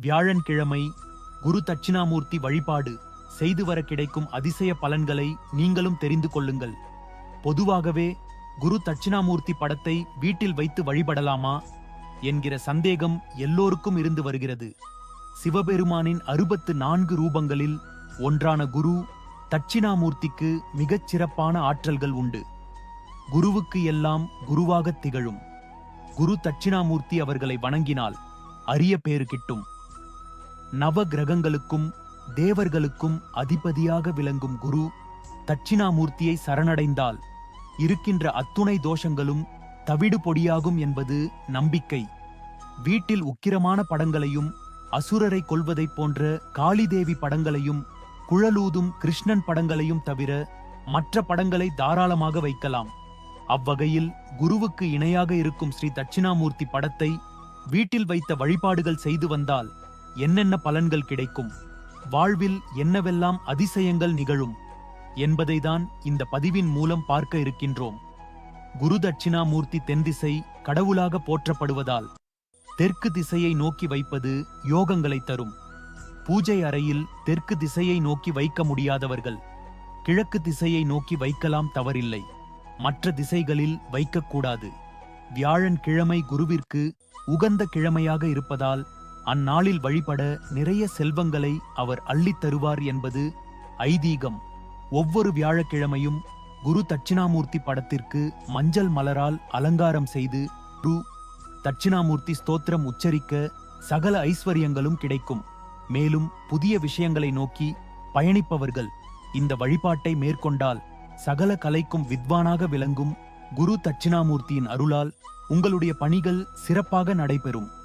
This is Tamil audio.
வியாழன்கிழமை குரு தட்சிணாமூர்த்தி வழிபாடு செய்து வர கிடைக்கும் அதிசய பலன்களை நீங்களும் தெரிந்து கொள்ளுங்கள். பொதுவாகவே குரு தட்சிணாமூர்த்தி படத்தை வீட்டில் வைத்து வழிபடலாமா என்கிற சந்தேகம் எல்லோருக்கும் இருந்து வருகிறது. சிவபெருமானின் அறுபத்து நான்கு ரூபங்களில் ஒன்றான குரு தட்சிணாமூர்த்திக்கு மிகச் சிறப்பான ஆற்றல்கள் உண்டு. குருவுக்கு எல்லாம் குருவாகத் திகழும். குரு தட்சிணாமூர்த்தி அவர்களை வணங்கினால் அரிய பேறு கிட்டும். நவ கிரகங்களுக்கும் தேவர்களுக்கும் அதிபதியாக விளங்கும் குரு தட்சிணாமூர்த்தியை சரணடைந்தால் இருக்கின்ற அத்துணை தோஷங்களும் தவிடு பொடியாகும் என்பது நம்பிக்கை. வீட்டில் உக்கிரமான படங்களையும் அசுரரை கொல்வதைப் போன்ற காளிதேவி படங்களையும் குழலூதும் கிருஷ்ணன் படங்களையும் தவிர மற்ற படங்களை தாராளமாக வைக்கலாம். அவ்வகையில் குருவுக்கு இணையாக இருக்கும் ஸ்ரீ தட்சிணாமூர்த்தி படத்தை வீட்டில் வைத்த வழிபாடுகள் செய்து வந்தால் என்னென்ன பலன்கள் கிடைக்கும்? வாழ்வில் என்னவெல்லாம் அதிசயங்கள் நிகழும்? என்பதைதான் இந்த பதிவின் மூலம் பார்க்க இருக்கின்றோம். குரு தட்சிணாமூர்த்தி தென்திசை கடவுளாக போற்றப்படுவதால் தெற்கு திசையை நோக்கி வைப்பது யோகங்களை தரும். பூஜை அறையில் தெற்கு திசையை நோக்கி வைக்க முடியாதவர்கள் கிழக்கு திசையை நோக்கி வைக்கலாம் தவறில்லை. மற்ற திசைகளில் வைக்கக்கூடாது. வியாழன் கிழமை குருவிற்கு உகந்த கிழமையாக இருப்பதால் அந்நாளில் வழிபட நிறைய செல்வங்களை அவர் அள்ளித் தருவார் என்பது ஐதீகம். ஒவ்வொரு வியாழக்கிழமையும் குரு தட்சிணாமூர்த்தி படத்திற்கு மஞ்சள் மலரால் அலங்காரம் செய்து குரு தட்சிணாமூர்த்தி ஸ்தோத்திரம் உச்சரிக்க சகல ஐஸ்வர்யங்களும் கிடைக்கும். மேலும் புதிய விஷயங்களை நோக்கி பயணிப்பவர்கள் இந்த வழிபாட்டை மேற்கொண்டால் சகல கலைக்கும் வித்வானாக விளங்கும் குரு தட்சிணாமூர்த்தியின் அருளால் உங்களுடைய பணிகள் சிறப்பாக நடைபெறும்.